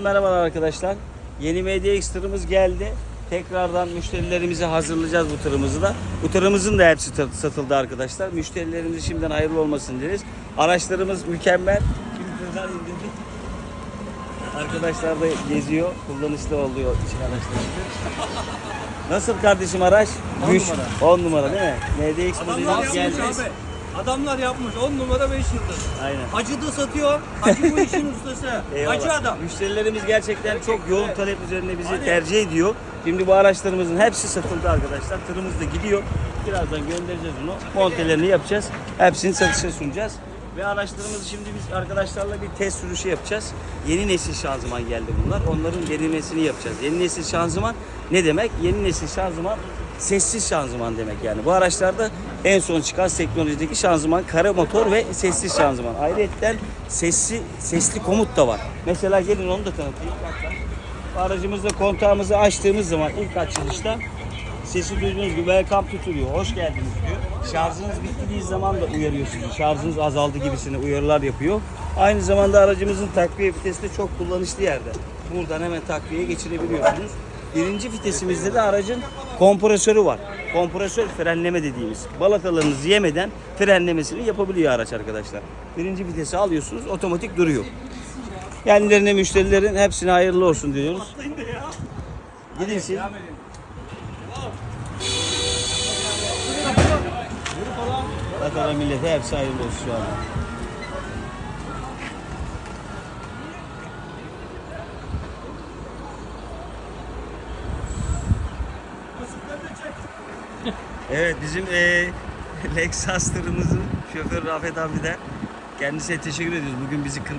Merhabalar arkadaşlar. Yeni MDX tırımız geldi. Tekrardan müşterilerimize hazırlayacağız bu tırımızı da. Bu tırımızın da hepsi satıldı arkadaşlar. Müşterilerimize şimdiden hayırlı olmasın deriz. Araçlarımız mükemmel. İndirdik. Arkadaşlar da geziyor. Kullanışlı oluyor için araçlarımız. Nasıl kardeşim araç? On Güç. numara. 10 numara değil mi? MDX modelimiz geldi. Adamlar yapmış 10 numara 5 yıldız. Aynen. Hacı da satıyor. Hacı bu işin ustası. Eyvallah. Hacı adam. Müşterilerimiz gerçekten çok yoğun talep üzerine bizi tercih ediyor. Şimdi bu araçlarımızın hepsi satıldı arkadaşlar. Tırımız da gidiyor. Birazdan göndereceğiz onu. Montelerini yapacağız. Hepsini satışa sunacağız. Ve araçlarımızı şimdi biz arkadaşlarla bir test sürüşü yapacağız. Yeni nesil şanzıman geldi bunlar. Onların denemesini yapacağız. Yeni nesil şanzıman ne demek? Yeni nesil şanzıman sessiz şanzıman demek yani. Bu araçlarda en son çıkan teknolojideki şanzıman kara motor ve sessiz şanzıman. Ayrıca sesli sesli komut da var. Mesela gelin onu da tanıtayım. Aracımızda kontağımızı açtığımız zaman ilk açılışta sesi duyduğunuz gibi welcome diyor. Hoş geldiniz. Şarjınız bittiği zaman da uyarıyor sizi. Şarjınız azaldı gibisine uyarılar yapıyor. Aynı zamanda aracımızın takviye vitesi de çok kullanışlı yerde. Buradan hemen takviyeye geçirebiliyorsunuz. Birinci vitesimizde de aracın kompresörü var. Kompresör frenleme dediğimiz. Balatalarınızı yemeden frenlemesini yapabiliyor araç arkadaşlar. Birinci vitesi alıyorsunuz otomatik duruyor. Kendilerine müşterilerin hepsine hayırlı olsun diyoruz. Gidin siz. Vatana millete hepsi hayırlı olsun şu an. Evet bizim eee Lexus tırımızın şoförü Rafet abi de kendisine teşekkür ediyoruz. Bugün bizi kırmadı.